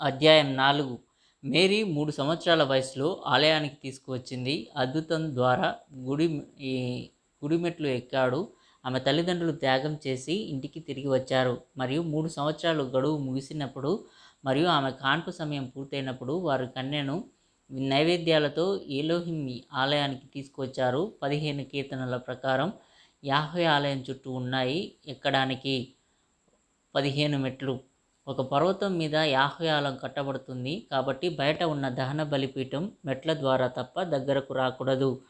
అధ్యాయం నాలుగు. మేరీ మూడు సంవత్సరాల వయసులో ఆలయానికి తీసుకువచ్చింది. అద్భుతం ద్వారా గుడి ఈ గుడిమెట్లు ఎక్కాడు. ఆమె తల్లిదండ్రులు త్యాగం చేసి ఇంటికి తిరిగి వచ్చారు. మరియు మూడు సంవత్సరాలు గడువు ముగిసినప్పుడు మరియు ఆమె కాన్పు సమయం పూర్తయినప్పుడు వారు కన్యను నైవేద్యాలతో ఏలోహిం ఆలయానికి తీసుకువచ్చారు. పదిహేను కీర్తనల ప్రకారం యాహ్వే ఆలయం చుట్టూ ఉన్నాయి. ఎక్కడానికి? పదిహేను మెట్లు. ఒక పర్వతం మీద యాహయాలం కట్టబడుతుంది. కాబట్టి బయట ఉన్న దహన బలిపీఠం మెట్ల ద్వారా తప్ప దగ్గరకు రాకూడదు.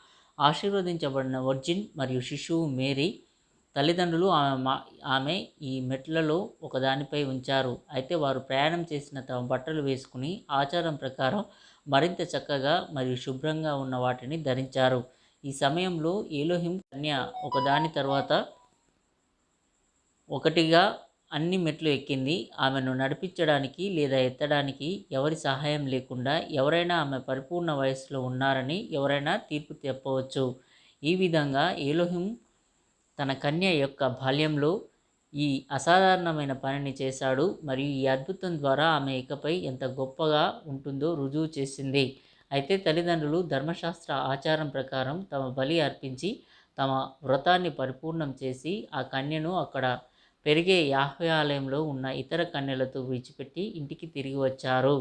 ఆశీర్వదించబడిన వర్జిన్ మరియు శిశువు మేరీ తల్లిదండ్రులు ఆమె మా- ఆమె ఈ మెట్లలో ఒకదానిపై ఉంచారు. అయితే వారు ప్రయాణం చేసిన తమ బట్టలు వేసుకుని ఆచారం ప్రకారం మరింత చక్కగా మరియు శుభ్రంగా ఉన్న వాటిని ధరించారు. ఈ సమయంలో ఏలోహిం కన్య ఒకదాని తర్వాత ఒకటిగా అన్ని మెట్లు ఎక్కింది. ఆమెను నడిపించడానికి లేదా ఎత్తడానికి ఎవరి సహాయం లేకుండా ఎవరైనా ఆమె పరిపూర్ణ వయస్సులో ఉన్నారని ఎవరైనా తీర్పు చెప్పవచ్చు ఈ విధంగా ఏలోహిం తన కన్య యొక్క బాల్యంలో ఈ అసాధారణమైన పనిని చేశాడు. మరియు ఈ అద్భుతం ద్వారా ఆమె ఇకపై ఎంత గొప్పగా ఉంటుందో రుజువు చేసింది. అయితే తల్లిదండ్రులు ధర్మశాస్త్ర ఆచారం ప్రకారం తమ బలి అర్పించి తమ వ్రతాన్ని పరిపూర్ణం చేసి ఆ కన్యను అక్కడ పెరిగే యాహ్వే ఆలయంలో ఉన్న ఇతర కన్యలతో విడిచిపెట్టి ఇంటికి తిరిగి వచ్చారు.